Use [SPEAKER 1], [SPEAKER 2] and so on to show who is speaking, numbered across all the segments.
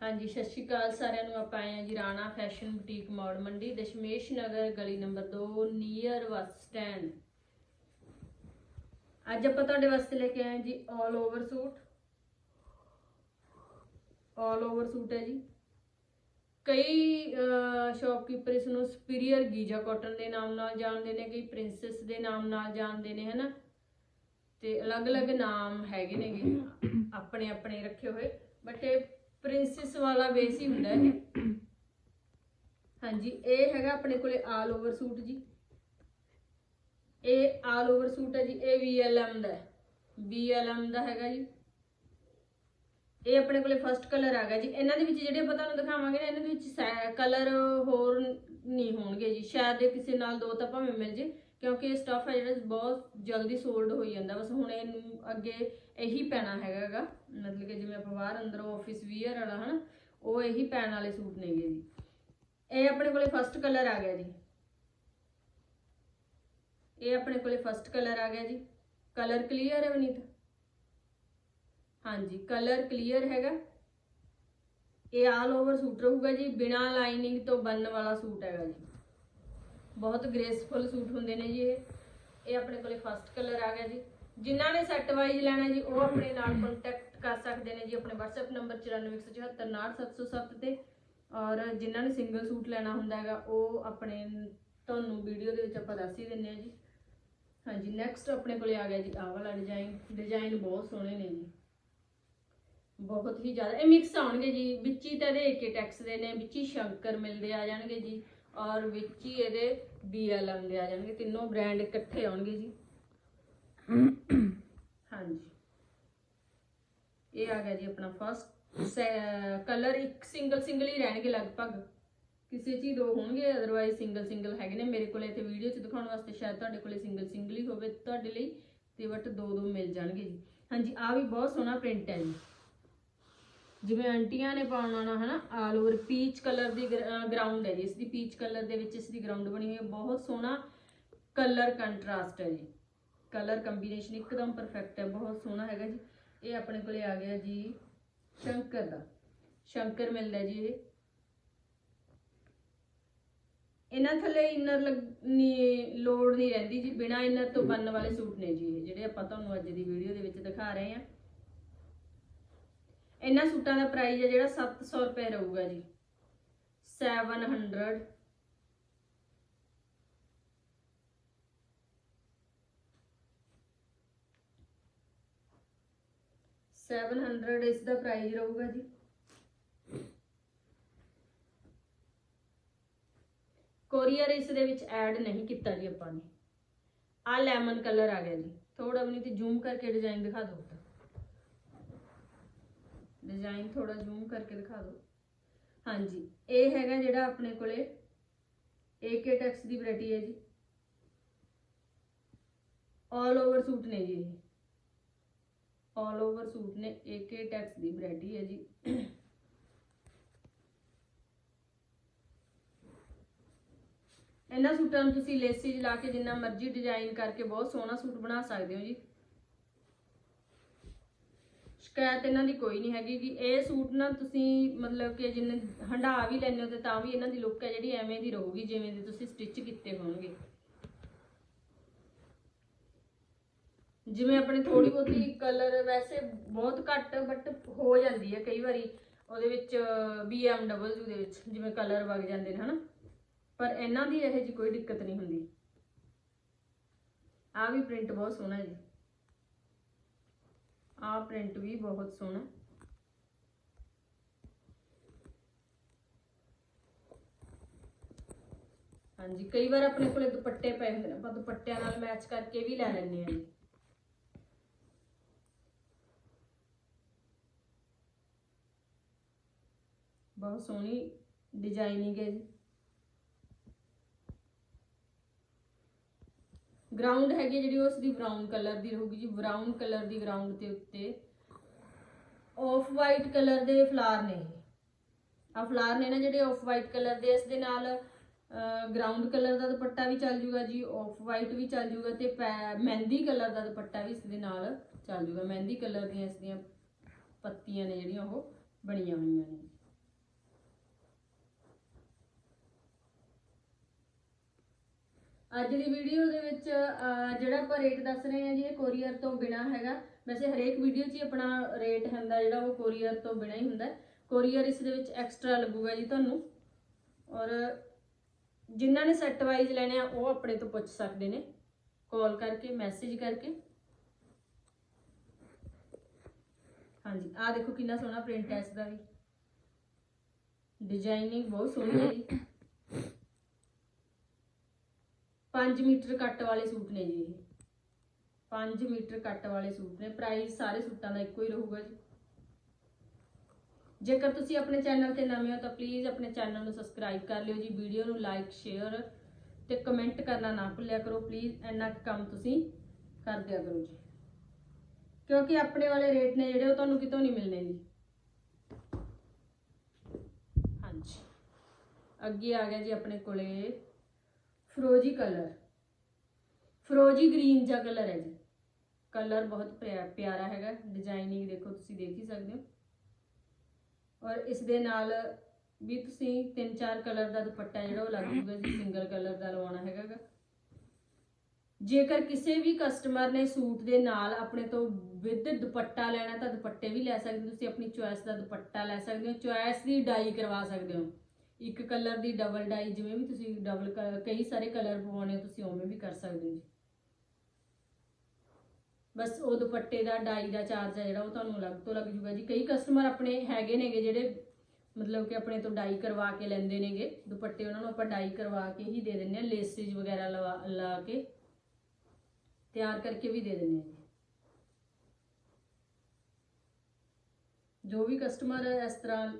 [SPEAKER 1] ਹਾਂਜੀ, ਸਤਿ ਸ਼੍ਰੀ ਅਕਾਲ ਸਾਰਿਆਂ ਨੂੰ। ਆਪਾਂ ਆਏ ਹਾਂ ਜੀ ਰਾਣਾ ਫੈਸ਼ਨ ਬੁਟੀਕ ਮੌੜ ਮੰਡੀ, ਦਸ਼ਮੇਸ਼ ਨਗਰ, ਗਲੀ ਨੰਬਰ 2 ਨੀਅਰ ਬੱਸ ਸਟੈਂਡ। ਅੱਜ ਆਪਾਂ ਤੁਹਾਡੇ ਵਾਸਤੇ ਲੈ ਕੇ ਆਏ ਜੀ 올 ਓਵਰ ਸੂਟ। 올 ਓਵਰ ਸੂਟ ਹੈ ਜੀ। ਕਈ ਸ਼ੌਪਕੀਪਰ ਇਸ ਨੂੰ ਸੁਪੀਰੀਅਰ ਗੀਜਾ ਕਾਟਨ ਦੇ ਨਾਮ ਨਾਲ ਜਾਣਦੇ ਨੇ, ਕਈ ਪ੍ਰਿੰਸੈਸ ਦੇ ਨਾਮ ਨਾਲ ਜਾਣਦੇ ਨੇ, ਹਨਾ? ਤੇ ਅਲੱਗ-ਅਲੱਗ ਨਾਮ ਹੈਗੇ ਨੇਗੇ। ਆਪਣੇ ਆਪਣੇ ਰੱਖੇ ਹੋਏ। ਬਟ ਇਹ ਪ੍ਰਿੰਸੈਸ ਵਾਲਾ ਬੇਸ ਹੀ ਹੁੰਦਾ ਇਹ। ਹਾਂਜੀ, ਇਹ ਹੈਗਾ ਆਪਣੇ ਕੋਲੇ ਆਲ ਓਵਰ ਸੂਟ ਜੀ। ਇਹ ਆਲ ਓਵਰ ਸੂਟ ਹੈ ਜੀ, ਇਹ VLM ਦਾ ਹੈ। VLM ਦਾ ਹੈਗਾ ਜੀ। ਇਹ ਆਪਣੇ ਕੋਲੇ ਫਰਸਟ ਕਲਰ ਆ ਗਿਆ ਜੀ। ਇਹਨਾਂ ਦੇ ਵਿੱਚ ਜਿਹੜੇ ਆਪਾਂ ਤੁਹਾਨੂੰ ਦਿਖਾਵਾਂਗੇ ਨਾ, ਇਹਨਾਂ ਦੇ ਵਿੱਚ ਕਲਰ ਹੋਰ ਨਹੀਂ ਹੋਣਗੇ ਜੀ। ਸ਼ਾਇਦ ਇਹ ਕਿਸੇ ਨਾਲ ਦੋ ਤਾਂ ਭਾਵੇਂ ਮਿਲ ਜੇ, ਕਿਉਂਕਿ ਇਹ ਸਟਫ ਹੈ ਜਿਹੜਾ ਬਹੁਤ ਜਲਦੀ ਸੋਲਡ ਹੋਈ ਜਾਂਦਾ। ਬਸ ਹੁਣ ਇਹਨੂੰ ਅੱਗੇ ਇਹੀ ਪੈਣਾ ਹੈਗਾਗਾ ਮਤਲਬ ਕਿ ਜਿਵੇਂ ਆਪਾਂ ਬਾਹਰ ਅੰਦਰੋਂ ਆਫਿਸ ਵੀਅਰ ਵਾਲਾ, ਹਨ, ਉਹ ਇਹੀ ਪੈਣ ਵਾਲੇ ਸੂਟ ਨੇਗੇ ਜੀ ਇਹ ਆਪਣੇ ਕੋਲੇ ਫਸਟ ਕਲਰ ਆ ਗਿਆ ਜੀ। ਇਹ ਆਪਣੇ ਕੋਲੇ ਫਸਟ ਕਲਰ ਆ ਗਿਆ ਜੀ। ਕਲਰ ਕਲੀਅਰ ਹੈ ਵਨੀਤ? ਹਾਂਜੀ ਕਲਰ ਕਲੀਅਰ ਹੈਗਾ। ਇਹ ਆਲ ਓਵਰ ਸੂਟ ਰਹੂਗਾ ਜੀ, ਬਿਨਾ ਲਾਈਨਿੰਗ ਤੋਂ ਬੰਨ ਵਾਲਾ ਸੂਟ ਹੈਗਾ ਜੀ। ਬਹੁਤ ਗ੍ਰੇਸਫੁਲ ਸੂਟ ਹੁੰਦੇ ਨੇ ਜੀ ਇਹ। ਇਹ ਆਪਣੇ ਕੋਲੇ ਫਸਟ ਕਲਰ ਆ ਗਿਆ ਜੀ। ਜਿਨ੍ਹਾਂ ਨੇ ਸੈੱਟ ਵਾਈਜ਼ ਲੈਣਾ ਜੀ, ਉਹ ਆਪਣੇ ਨਾਲ ਕੰਟੈਕਟ ਕਰ ਸਕਦੇ ਨੇ ਜੀ ਆਪਣੇ WhatsApp ਨੰਬਰ 9417769707 ਤੇ। ਔਰ ਜਿਨ੍ਹਾਂ ਨੇ ਸਿੰਗਲ ਸੂਟ ਲੈਣਾ ਹੁੰਦਾ ਹੈਗਾ, ਉਹ ਆਪਣੇ ਤੁਹਾਨੂੰ ਵੀਡੀਓ ਦੇ ਵਿੱਚ ਆਪਾਂ ਦੱਸ ਹੀ ਦਿੰਨੇ ਆ ਜੀ। ਹਾਂਜੀ ਨੈਕਸਟ ਆਪਣੇ ਕੋਲੇ ਆ ਗਿਆ ਜੀ ਆਹ ਵਾਲਾ ਡਿਜ਼ਾਈਨ ਡਿਜ਼ਾਈਨ ਬਹੁਤ ਸੋਹਣੇ ਨੇ ਜੀ। ਬਹੁਤ ਹੀ ਜ਼ਿਆਦਾ, ਇਹ ਮਿਕਸ ਆਉਣਗੇ ਜੀ। ਵਿੱਚ ਹੀ ਤਾਂ ਇਹਦੇ ਕੇ ਟੈਕਸ ਦੇ ਨੇ, ਵਿੱਚ ਹੀ ਸ਼ੰਕਰ ਮਿਲਦੇ ਆ ਜਾਣਗੇ ਜੀ। ਔਰ ਵਿੱਚ ਹੀ ਇਹਦੇ BLM ਆਉਂਦੇ ਆ ਜਾਣਗੇ। ਤਿੰਨੋਂ ਬ੍ਰਾਂਡ ਇਕੱਠੇ ਆਉਣਗੇ ਜੀ। ਹਾਂਜੀ। ਇਹ ਆ ਗਿਆ ਜੀ ਆਪਣਾ ਫਸਟ ਕਲਰ ਇੱਕ ਸਿੰਗਲ ਸਿੰਗਲ ਹੀ ਰਹਿਣਗੇ ਲਗਭਗ। ਕਿਸੇ ਚ ਹੀ ਦੋ ਹੋਣਗੇ ਅਦਰਵਾਈਜ਼ ਸਿੰਗਲ ਸਿੰਗਲ ਹੈਗੇ ਨੇ। ਮੇਰੇ ਕੋਲ ਇੱਥੇ ਵੀਡੀਓ ਚ ਦਿਖਾਉਣ ਵਾਸਤੇ ਸ਼ਾਇਦ ਤੁਹਾਡੇ ਕੋਲੇ ਸਿੰਗਲ ਸਿੰਗਲ ਹੀ ਹੋਵੇ ਤੁਹਾਡੇ ਲਈ। ਤੇ ਬਟ ਦੋ ਦੋ ਮਿਲ ਜਾਣਗੇ ਜੀ। ਹਾਂਜੀ ਆ ਵੀ ਬਹੁਤ ਸੋਹਣਾ ਪ੍ਰਿੰਟ ਹੈ ਜੀ। ਜਿਵੇਂ ਆਂਟੀਆਂ ਨੇ ਪਾਉਣਾ ਨਾ ਹਨਾ? ਆਲ ਓਵਰ ਪੀਚ ਕਲਰ ਦੀ ਗਰਾਊਂਡ ਹੈ ਜੀ। ਇਸ ਦੀ ਪੀਚ ਕਲਰ ਦੇ ਵਿੱਚ ਇਸ ਦੀ ਗਰਾਊਂਡ ਬਣੀ ਹੋਈ ਹੈ। ਬਹੁਤ ਸੋਹਣਾ ਕਲਰ ਕੰਟਰਾਸਟ ਹੈ ਜੀ। ਕਲਰ ਕੰਬੀਨੇਸ਼ਨ ਇੱਕਦਮ ਪਰਫੈਕਟ ਹੈ। ਬਹੁਤ ਸੋਹਣਾ ਹੈਗਾ ਜੀ। ਇਹ ਆਪਣੇ ਕੋਲੇ ਆ ਗਿਆ ਜੀ ਸ਼ੰਕਰ ਦਾ। ਸ਼ੰਕਰ ਮਿਲਦਾ ਜੀ ਇਹ। ਇਹਨਾਂ ਥੱਲੇ ਇਨਰ ਨਹੀਂ ਲੋਡ ਨਹੀਂ ਰਹਿੰਦੀ ਜੀ, ਬਿਨਾ ਇਨਰ ਤੋਂ ਬਣਨ ਵਾਲੇ ਸੂਟ ਨੇ ਜੀ ਇਹ, ਜਿਹੜੇ ਆਪਾਂ ਤੁਹਾਨੂੰ ਅੱਜ ਦੀ ਵੀਡੀਓ ਦੇ ਵਿੱਚ ਦਿਖਾ ਰਹੇ ਹਾਂ। ਇਹਨਾਂ ਸੂਟਾਂ ਦਾ ਪ੍ਰਾਈਸ ਹੈ ਜਿਹੜਾ 700 ਰੁਪਏ ਰਹੂਗਾ ਜੀ। 700 700 ਇਸ ਦਾ ਪ੍ਰਾਈਸ ਰਹੂਗਾ ਜੀ। ਕੋਰੀਅਰ ਇਸ ਦੇ ਵਿੱਚ ਐਡ ਨਹੀਂ ਕੀਤਾ ਜੀ ਆਪਾਂ ਨੇ। ਆ ਲੈਮਨ ਕਲਰ ਆ ਗਿਆ ਜੀ। ਥੋੜਾ ਬਣੀ ਤੇ ਜ਼ੂਮ ਕਰਕੇ ਡਿਜ਼ਾਈਨ ਦਿਖਾ ਦਿਓ ਡਿਜ਼ਾਈਨ ਥੋੜਾ ਜ਼ੂਮ ਕਰਕੇ ਦਿਖਾ ਦਿਓ। ਹਾਂਜੀ, ਇਹ ਹੈਗਾ ਜਿਹੜਾ ਆਪਣੇ ਕੋਲੇ AK ਟੈਕਸ ਦੀ ਵੈਰਾਈਟੀ ਹੈ ਜੀ। ਆਲ ਓਵਰ ਸੂਟ ਨੇ ਜੀ ਇਹ। ਆਲ ਓਵਰ ਸੂਟ ਨੇ AK ਟੈਕਸ ਦੀ ਵੈਰਾਈਟੀ ਹੈ ਜੀ। ਇਹਨਾਂ ਸੂਟਾਂ ਨੂੰ ਤੁਸੀਂ ਲੇਸਿਸ ਲਾ ਕੇ ਜਿੰਨਾ ਮਰਜ਼ੀ ਡਿਜ਼ਾਈਨ ਕਰਕੇ ਬਹੁਤ ਸੋਹਣਾ ਸੂਟ ਬਣਾ ਸਕਦੇ ਹੋ ਜੀ। ਸ਼ਿਕਾਇਤ ਇਹਨਾਂ ਦੀ ਕੋਈ ਨਹੀਂ ਹੈਗੀ ਕਿ ਇਹ ਸੂਟ ਨਾ ਤੁਸੀਂ ਮਤਲਬ ਕਿ ਜਿੰਨੇ ਹੰਡਾ ਵੀ ਲੈਂਦੇ ਹੋ ਤੇ ਤਾਂ ਵੀ ਇਹਨਾਂ ਦੀ ਲੁੱਕ ਹੈ ਜਿਹੜੀ ਐਵੇਂ ਦੀ ਰਹੂਗੀ, ਜਿਵੇਂ ਦੀ ਤੁਸੀਂ ਸਟਿਚ ਕੀਤੇ ਹੋਣਗੇ। ਜਿਵੇਂ ਆਪਣੀ ਥੋੜੀ ਬਹੁਤੀ ਕਲਰ ਵੈਸੇ ਬਹੁਤ ਘੱਟ ਬਟ ਹੋ ਜਾਂਦੀ ਹੈ ਕਈ ਵਾਰੀ ਉਹਦੇ ਵਿੱਚ BMW ਦੇ ਵਿੱਚ ਜਿਵੇਂ ਕਲਰ ਵਗ ਜਾਂਦੇ ਨੇ, ਹਨਾ? ਪਰ ਇਹਨਾਂ ਦੀ ਇਹ ਜੀ ਕੋਈ ਦਿੱਕਤ ਨਹੀਂ ਹੁੰਦੀ। ਆ ਵੀ ਪ੍ਰਿੰਟ ਬਹੁਤ ਸੋਹਣਾ ਜੀ। ਆ ਪ੍ਰਿੰਟ ਵੀ ਬਹੁਤ ਸੋਹਣਾ। ਹਾਂਜੀ, ਕਈ ਵਾਰ ਆਪਣੇ ਕੋਲੇ ਦੁਪੱਟੇ ਪਏ ਹੁੰਦੇ ਨੇ, ਆਪਾਂ ਦੁਪੱਟਿਆਂ ਨਾਲ ਮੈਚ ਕਰਕੇ ਵੀ ਲੈ ਲੈਂਦੇ ਆ ਜੀ। ਬਹੁਤ ਸੋਹਣੀ ਡਿਜ਼ਾਈਨਿੰਗ ਹੈ ਜੀ। ਗਰਾਊਂਡ ਹੈਗੀ ਜਿਹੜੀ ਉਸ ਦੀ ਬਰਾਊਨ ਕਲਰ ਦੀ ਰਹੂਗੀ ਜੀ। ਬਰਾਊਨ ਕਲਰ ਦੀ ਗਰਾਊਂਡ ਦੇ ਉੱਤੇ ਆਫ ਵਾਈਟ ਕਲਰ ਦੇ ਫਲਾਰ ਨੇ ਆ ਫਲਾਰ ਨੇ ਨਾ ਜਿਹੜੇ ਆਫ ਵਾਈਟ ਕਲਰ ਦੇ, ਇਸ ਦੇ ਨਾਲ ਗਰਾਊਂਡ ਕਲਰ ਦਾ ਦੁਪੱਟਾ ਵੀ ਚੱਲ ਜੂਗਾ ਜੀ ਆਫ ਵਾਈਟ ਵੀ ਚੱਲ ਜੂਗਾ ਤੇ ਪੈ- ਮਹਿੰਦੀ ਕਲਰ ਦਾ ਦੁਪੱਟਾ ਵੀ ਇਸ ਦੇ ਨਾਲ ਚੱਲ ਜੂਗਾ। ਮਹਿੰਦੀ ਕਲਰ ਦੀਆਂ ਇਸ ਦੀਆਂ ਪੱਤੀਆਂ ਨੇ ਜਿਹੜੀਆਂ, ਉਹ ਬਣੀਆਂ ਹੋਈਆਂ ਨੇ। ਅੱਜ ਦੀ ਵੀਡੀਓ ਦੇ ਵਿੱਚ ਜਿਹੜਾ ਆਪਾਂ ਰੇਟ ਦੱਸ ਰਹੇ ਹਾਂ ਜੀ, ਇਹ ਕੋਰੀਅਰ ਤੋਂ ਬਿਨਾ ਹੈਗਾ। ਵੈਸੇ ਹਰੇਕ ਵੀਡੀਓ 'ਚ ਹੀ ਆਪਣਾ ਰੇਟ ਹੁੰਦਾ, ਜਿਹੜਾ ਉਹ ਕੋਰੀਅਰ ਤੋਂ ਬਿਨਾ ਹੀ ਹੁੰਦਾ। ਕੋਰੀਅਰ ਇਸ ਦੇ ਵਿੱਚ ਐਕਸਟਰਾ ਲੱਗੂਗਾ ਜੀ ਤੁਹਾਨੂੰ। ਔਰ ਜਿਨ੍ਹਾਂ ਨੇ ਸੈੱਟ ਵਾਈਜ਼ ਲੈਣੇ ਆ, ਉਹ ਆਪਣੇ ਤੋਂ ਪੁੱਛ ਸਕਦੇ ਨੇ। ਕਾਲ ਕਰਕੇ ਮੈਸੇਜ ਕਰਕੇ। ਹਾਂਜੀ, ਆਹ ਦੇਖੋ ਕਿੰਨਾ ਸੋਹਣਾ ਪ੍ਰਿੰਟ ਹੈ ਇਸ ਦਾ ਵੀ। ਡਿਜ਼ਾਈਨਿੰਗ ਬਹੁਤ ਸੋਹਣੀ ਹੈ ਜੀ। 5 ਮੀਟਰ ਕੱਟ ਵਾਲੇ ਸੂਟ ਨੇ ਜੀ ਇਹ। 5 ਮੀਟਰ ਕੱਟ ਵਾਲੇ ਸੂਟ ਨੇ। ਪ੍ਰਾਈਸ ਸਾਰੇ ਸੂਟਾਂ ਦਾ ਇੱਕੋ ਹੀ ਰਹੂਗਾ ਜੀ। ਜੇਕਰ ਤੁਸੀਂ ਆਪਣੇ ਚੈਨਲ ਤੇ ਨਵੇਂ ਹੋ ਤਾਂ ਪਲੀਜ਼ ਆਪਣੇ ਚੈਨਲ ਨੂੰ ਸਬਸਕ੍ਰਾਈਬ ਕਰ ਲਿਓ ਜੀ। ਵੀਡੀਓ ਨੂੰ ਲਾਈਕ ਸ਼ੇਅਰ ਤੇ ਕਮੈਂਟ ਕਰਨਾ ਨਾ ਭੁੱਲਿਆ ਕਰੋ। ਪਲੀਜ਼ ਇੰਨਾ ਕੁ ਕੰਮ ਤੁਸੀਂ ਕਰ ਦਿਆ ਕਰੋ ਜੀ। ਕਿਉਂਕਿ ਆਪਣੇ ਵਾਲੇ ਰੇਟ ਨੇ ਜਿਹੜੇ ਉਹ ਤੁਹਾਨੂੰ ਕਿਤੋਂ ਨਹੀਂ ਮਿਲਣੇ ਜੀ। ਹਾਂਜੀ। ਅੱਗੇ ਆ ਗਿਆ ਜੀ ਆਪਣੇ ਕੋਲੇ ਫਰੋਜੀ ਕਲਰ। ਫਰੋਜੀ ਗ੍ਰੀਨ ਜਿਹਾ ਕਲਰ ਹੈ ਜੀ। ਕਲਰ ਬਹੁਤ ਪਿਆ- ਪਿਆਰਾ ਹੈਗਾ। ਡਿਜ਼ਾਈਨਿੰਗ ਦੇਖੋ, ਤੁਸੀਂ ਦੇਖ ਹੀ ਸਕਦੇ ਹੋ। ਔਰ ਇਸ ਦੇ ਨਾਲ ਵੀ ਤੁਸੀਂ ਤਿੰਨ ਚਾਰ ਕਲਰ ਦਾ ਦੁਪੱਟਾ ਜਿਹੜਾ ਉਹ ਲੱਗ ਜੂਗਾ ਜੀ, ਸਿੰਗਲ ਕਲਰ ਦਾ ਲਵਾਉਣਾ ਹੈਗਾ ਜੇਕਰ ਕਿਸੇ ਵੀ ਕਸਟਮਰ ਨੇ ਸੂਟ ਦੇ ਨਾਲ ਆਪਣੇ ਤੋਂ ਵਿਦ ਦੁਪੱਟਾ ਲੈਣਾ ਤਾਂ ਦੁਪੱਟੇ ਵੀ ਲੈ ਸਕਦੇ ਹੋ। ਤੁਸੀਂ ਆਪਣੀ ਚੁਆਇਸ ਦਾ ਦੁਪੱਟਾ ਲੈ ਸਕਦੇ ਹੋ ਚੁਆਇਸ ਦੀ ਡਾਈ ਕਰਵਾ ਸਕਦੇ ਹੋ। ਇੱਕ ਕਲਰ ਦੀ ਡਬਲ ਡਾਈ ਜਿਵੇਂ ਵੀ ਤੁਸੀਂ ਡਬਲ ਕਈ ਸਾਰੇ ਕਲਰ ਪਵਾਉਣੇ ਤੁਸੀਂ ਉਵੇਂ ਵੀ ਕਰ ਸਕਦੇ ਹੋ ਜੀ। ਬਸ ਉਹ ਦੁਪੱਟੇ ਦਾ, ਡਾਈ ਦਾ ਚਾਰਜ ਹੈ ਜਿਹੜਾ ਉਹ ਤੁਹਾਨੂੰ ਅਲੱਗ ਤੋਂ ਲੱਗ ਜੂਗਾ ਜੀ। ਕਈ ਕਸਟਮਰ ਆਪਣੇ ਹੈਗੇ ਨੇਗੇ ਜਿਹੜੇ ਮਤਲਬ ਕਿ ਆਪਣੇ ਤੋਂ ਡਾਈ ਕਰਵਾ ਕੇ ਲੈਂਦੇ ਨੇਗੇ। ਦੁਪੱਟੇ ਉਹਨਾਂ ਨੂੰ ਆਪਾਂ ਡਾਈ ਕਰਵਾ ਕੇ ਹੀ ਦੇ ਦਿੰਦੇ ਆ ਲੇਸਿਸ ਵਗੈਰਾ ਲਵਾ, ਲਾ ਕੇ ਤਿਆਰ ਕਰਕੇ ਵੀ ਦੇ ਦਿੰਦੇ ਆ ਜੀ। ਜੋ ਵੀ ਕਸਟਮਰ ਇਸ ਤਰ੍ਹਾਂ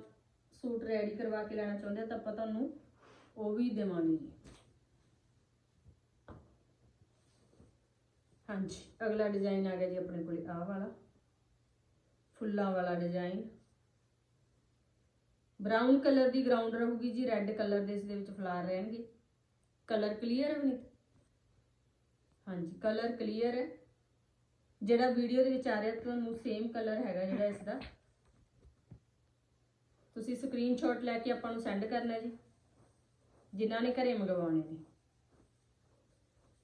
[SPEAKER 1] ਸੂਟ ਰੈਡੀ ਕਰਵਾ ਕੇ ਲੈਣਾ ਚਾਹੁੰਦੇ ਆ ਤਾਂ ਆਪਾਂ ਤੁਹਾਨੂੰ ਉਹ ਵੀ ਦੇਵਾਂਗੇ। ਹਾਂਜੀ, ਅਗਲਾ ਡਿਜ਼ਾਈਨ ਆ ਗਿਆ ਜੀ ਆਪਣੇ ਕੋਲੇ, ਆਹ ਵਾਲਾ। ਫੁੱਲਾਂ ਵਾਲਾ ਡਿਜ਼ਾਈਨ ਬਰਾਊਨ ਕਲਰ ਦੀ ਗਰਾਊਂਡ ਰਹੂਗੀ ਜੀ ਰੈੱਡ ਕਲਰ ਦੇ ਇਸ ਦੇ ਵਿੱਚ ਫਲਾਰ ਰਹਿਣਗੇ। ਕਲਰ ਕਲੀਅਰ ਹੈ ਨਹੀਂ। ਹਾਂਜੀ ਕਲਰ ਕਲੀਅਰ ਹੈ। ਜਿਹੜਾ ਵੀਡੀਓ ਦੇ ਵਿੱਚ ਆ ਰਿਹਾ, ਤੁਹਾਨੂੰ ਸੇਮ ਕਲਰ ਹੈਗਾ ਜਿਹੜਾ ਇਸ ਦਾ। ਤੁਸੀਂ ਸਕਰੀਨਸ਼ਾਟ ਲੈ ਕੇ ਆਪਾਂ ਨੂੰ ਸੈਂਡ ਕਰਨਾ ਜੀ, ਜਿਨ੍ਹਾਂ ਨੇ ਘਰੇ ਮੰਗਵਾਉਣੇ ਨੇ।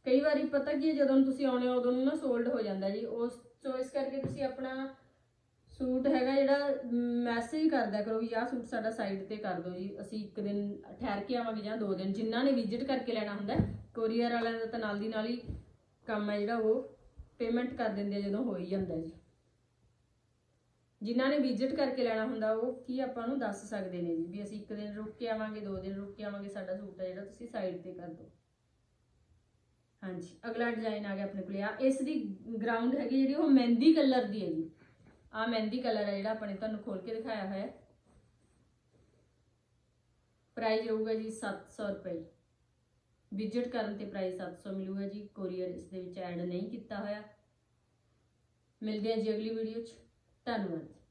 [SPEAKER 1] ਕਈ ਵਾਰੀ ਪਤਾ ਕੀ ਹੈ, ਜਦੋਂ ਤੁਸੀਂ ਆਉਣੇ ਹੋ, ਉਦੋਂ ਨੂੰ ਨਾ ਸੋਲਡ ਹੋ ਜਾਂਦਾ ਜੀ। ਉਸ ਚੋਇਸ ਕਰਕੇ ਤੁਸੀਂ ਆਪਣਾ ਸੂਟ ਹੈਗਾ ਜਿਹੜਾ ਮੈਸੇਜ ਕਰਦਾ ਕਰੋ ਵੀ ਆਹ ਸੂਟ ਸਾਡਾ ਸਾਈਟ ਤੇ ਕਰ ਦਿਓ ਜੀ। ਅਸੀਂ ਇੱਕ ਦਿਨ ਠਹਿਰ ਕੇ ਆਵਾਂਗੇ ਜਾਂ ਦੋ ਦਿਨ, ਜਿਨ੍ਹਾਂ ਨੇ ਵਿਜ਼ਿਟ ਕਰਕੇ ਲੈਣਾ ਹੁੰਦਾ ਕੋਰੀਅਰ ਵਾਲਿਆਂ ਦਾ ਤਾਂ ਨਾਲ ਦੀ ਨਾਲ ਹੀ ਕੰਮ ਹੈ ਜਿਹੜਾ ਉਹ ਪੇਮੈਂਟ ਕਰ ਦਿੰਦੇ ਆ ਜਦੋਂ ਹੋ ਹੀ ਜਾਂਦਾ ਜੀ। ਜਿਨ੍ਹਾਂ ਨੇ ਵਿਜ਼ਿਟ ਕਰਕੇ ਲੈਣਾ ਹੁੰਦਾ, ਉਹ ਕੀ ਆਪਾਂ ਨੂੰ ਦੱਸ ਸਕਦੇ ਨੇ ਜੀ? ਵੀ ਅਸੀਂ ਇੱਕ ਦਿਨ ਰੁਕ ਕੇ ਆਵਾਂਗੇ, ਦੋ ਦਿਨ ਰੁਕ ਕੇ ਆਵਾਂਗੇ, ਸਾਡਾ ਸੂਟ ਹੈ ਜਿਹੜਾ ਤੁਸੀਂ ਸਾਈਡ ਤੇ ਕਰ ਦਿਓ। ਹਾਂਜੀ, ਅਗਲਾ ਡਿਜ਼ਾਈਨ ਆ ਗਿਆ ਆਪਣੇ ਕੋਲੇ। ਆ ਇਸ ਦੀ ਗਰਾਊਂਡ ਹੈਗੀ ਜਿਹੜੀ, ਉਹ ਮਹਿੰਦੀ ਕਲਰ ਦੀ ਹੈ ਜੀ। ਆ ਮਹਿੰਦੀ ਕਲਰ ਹੈ ਜਿਹੜਾ ਆਪਣੇ ਤੁਹਾਨੂੰ ਖੋਲ ਕੇ ਦਿਖਾਇਆ ਹੋਇਆ ਹੈ। ਪ੍ਰਾਈਸ ਰਹੂਗਾ ਜੀ 700 ਰੁਪਏ। ਵਿਜ਼ਿਟ ਕਰਨ ਤੇ ਪ੍ਰਾਈਸ 700 ਮਿਲੂਗਾ ਜੀ। ਕੋਰੀਅਰ ਇਸ ਦੇ ਵਿੱਚ ਐਡ ਨਹੀਂ ਕੀਤਾ ਹੋਇਆ। ਮਿਲਦੇ ਹਾਂ ਜੀ ਅਗਲੀ ਵੀਡੀਓ 'ਚ। 第二。